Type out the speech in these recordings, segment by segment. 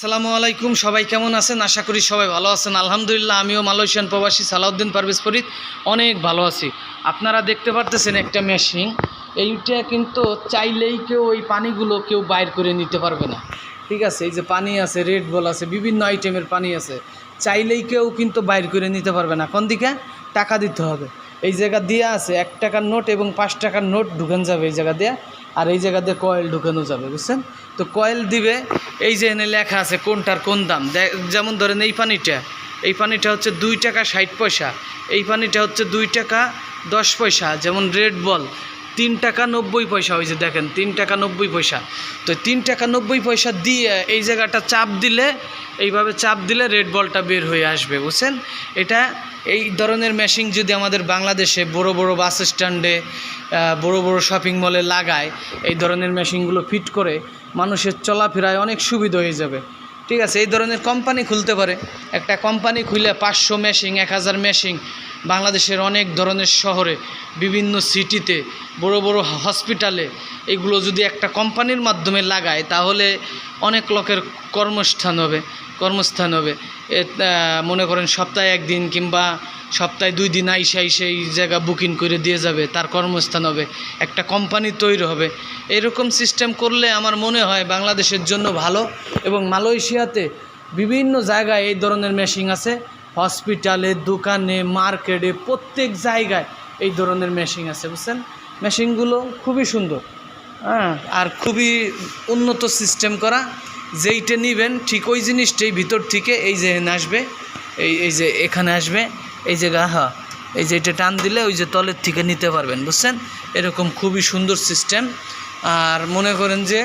আসসালামু আলাইকুম, সবাই কেমন আছেন? আশা করি সবাই ভালো আছেন। আলহামদুলিল্লাহ, আমিও মালয়েশিয়ান প্রবাসী সালাউদ্দিন পারভেজ ফরিদ, অনেক ভালো আছি। আপনারা দেখতে পারতেছেন একটা মেশিন এইটা কিন্তু চাইলেই কেউ ওই পানিগুলো কেউ বাইর করে নিতে পারবে না। ঠিক আছে, এই যে পানি আছে রেড বল আছে, বিভিন্ন আইটেমের পানি আছে, চাইলেই কেউ কিন্তু বাইর করে নিতে পারবে না। কোন দিকে? টাকা দিতে হবে। এই জায়গা দেওয়া আছে, এক টাকার নোট এবং পাঁচ টাকার নোট ঢুকানো যাবে এই জায়গা দিয়ে, আর এই জায়গা দিয়ে কয়েল ঢুকানো যাবে, বুঝছেন? তো কয়েল দিবে, এই যে এনে লেখা আছে কোনটার কোন দাম যেমন ধরেন এই পানিটা এই পানিটা হচ্ছে দুই টাকা ষাট পয়সা, এই পানিটা হচ্ছে দুই টাকা দশ পয়সা, যেমন রেড বল তিন টাকা নব্বই পয়সা হয়েছে দেখেন, তিন টাকা নব্বই পয়সা। তো তিন টাকা নব্বই পয়সা দিয়ে এই জায়গাটা চাপ দিলে, এইভাবে চাপ দিলে রেড বলটা বের হয়ে আসবে, বুঝছেন? এটা এই ধরনের মেশিন যদি আমাদের বাংলাদেশে বড় বড় বাস স্ট্যান্ডে বড় বড় শপিং মলে লাগায়, এই ধরনের মেশিনগুলো ফিট করে, মানুষের চলাফেরায় অনেক সুবিধা হয়ে যাবে। ঠিক আছে, এই ধরনের কোম্পানি খুলতে পারে। একটা কোম্পানি খুলে পাঁচশো মেশিন এক হাজার মেশিন বাংলাদেশের অনেক ধরনের শহরে, বিভিন্ন সিটিতে বড় বড় হসপিটালে এগুলো যদি একটা কোম্পানির মাধ্যমে লাগায়, তাহলে অনেক লোকের কর্মস্থান হবে কর্মস্থান হবে। এ মনে করেন সপ্তাহে একদিন কিংবা সপ্তাহে দুই দিন আইসে আইসে এই জায়গা বুকিং করে দিয়ে যাবে, তার কর্মস্থান হবে। একটা কোম্পানি তৈরি হবে। এরকম সিস্টেম করলে আমার মনে হয় বাংলাদেশের জন্য ভালো এবং মালয়েশিয়াতে বিভিন্ন জায়গায় এই ধরনের মেশিন আছে। হসপিটালে, দোকানে, মার্কেটে, প্রত্যেক জায়গায় এই ধরনের মেশিন আছে, বুঝছেন? মেশিনগুলো খুবই সুন্দর হ্যাঁ? আর খুবই উন্নত সিস্টেম করা। যেইটা নেবেন, ঠিক ওই জিনিসটাই ভিতর থেকে এই যে আসবে, এই এই যে এখানে আসবে, এই যে গা হ্যাঁ এই যে এটা টান দিলে ওই যে তলের থেকে নিতে পারবেন, বুঝছেন? এরকম খুবই সুন্দর সিস্টেম। আর মনে করেন যে,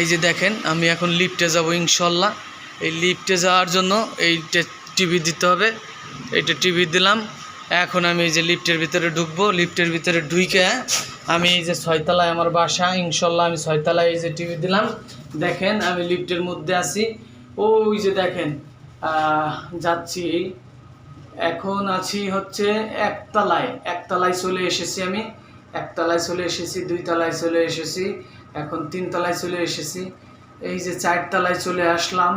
এই যে দেখেন, আমি এখন লিফটে যাব ইনশাল্লাহ। এই লিফটে যাওয়ার জন্য এইটা টিভি দিতে হবে। এইটা টিভি দিলাম। এখন আমি এই যে লিফটের ভিতরে ঢুকবো। লিফটের ভিতরে ঢুইকে আমি এই যে ছয়তলায় আমার বাসা, ইনশাল্লাহ আমি ছয়তলায় এই যে টিভি দিলাম। দেখেন, আমি লিফটের মধ্যে আছি। ওই যে দেখেন যাচ্ছি। এখন আছি হচ্ছে একতলায়। একতলায় চলে এসেছি আমি। একতলায় চলে এসেছি দুই তলায় চলে এসেছি, এখন তিন তলায় চলে এসেছি। এই যে চারতলায় চলে আসলাম,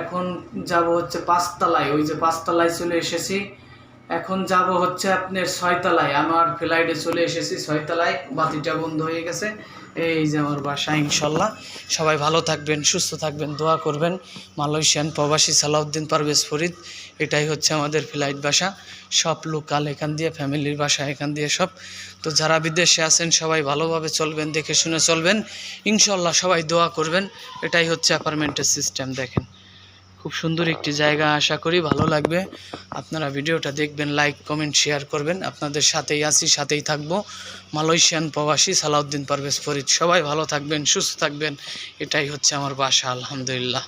এখন যাব হচ্ছে পাঁচতলায়, ওই যে পাঁচতলায় চলে এসেছি। এখন যাব হচ্ছে আপনার ছয়তলায়। আমার ফ্লাইটে চলে এসেছি ছয়তলায়। বাতিটা বন্ধ হয়ে গেছে। এই যে আমার বাসা, ইনশাল্লাহ। সবাই ভালো থাকবেন, সুস্থ থাকবেন, দোয়া করবেন। মালয়েশিয়ান প্রবাসী সালাউদ্দিন পারভেজ ফরিদ, এটাই হচ্ছে আমাদের ফ্লাইট বাসা। সব লোকাল এখান দিয়ে, ফ্যামিলির বাসা এখান দিয়ে সব। তো যারা বিদেশে আছেন, সবাই ভালোভাবে চলবেন, দেখে শুনে চলবেন। ইনশাল্লাহ সবাই দোয়া করবেন। এটাই হচ্ছে অ্যাপার্টমেন্টের সিস্টেম দেখেন। খুব সুন্দর একটি জায়গা আশা করি, ভালো লাগবে। আপনারা ভিডিওটা দেখবেন লাইক কমেন্ট শেয়ার করবেন। আপনাদের সাথেই আছি, সাথেই থাকব। মালয়েশিয়ান প্রবাসী সালাউদ্দিন পারভেজ ফরিদ। সবাই ভালো থাকবেন, সুস্থ থাকবেন। এটাই হচ্ছে আমার বাসা, আলহামদুলিল্লাহ।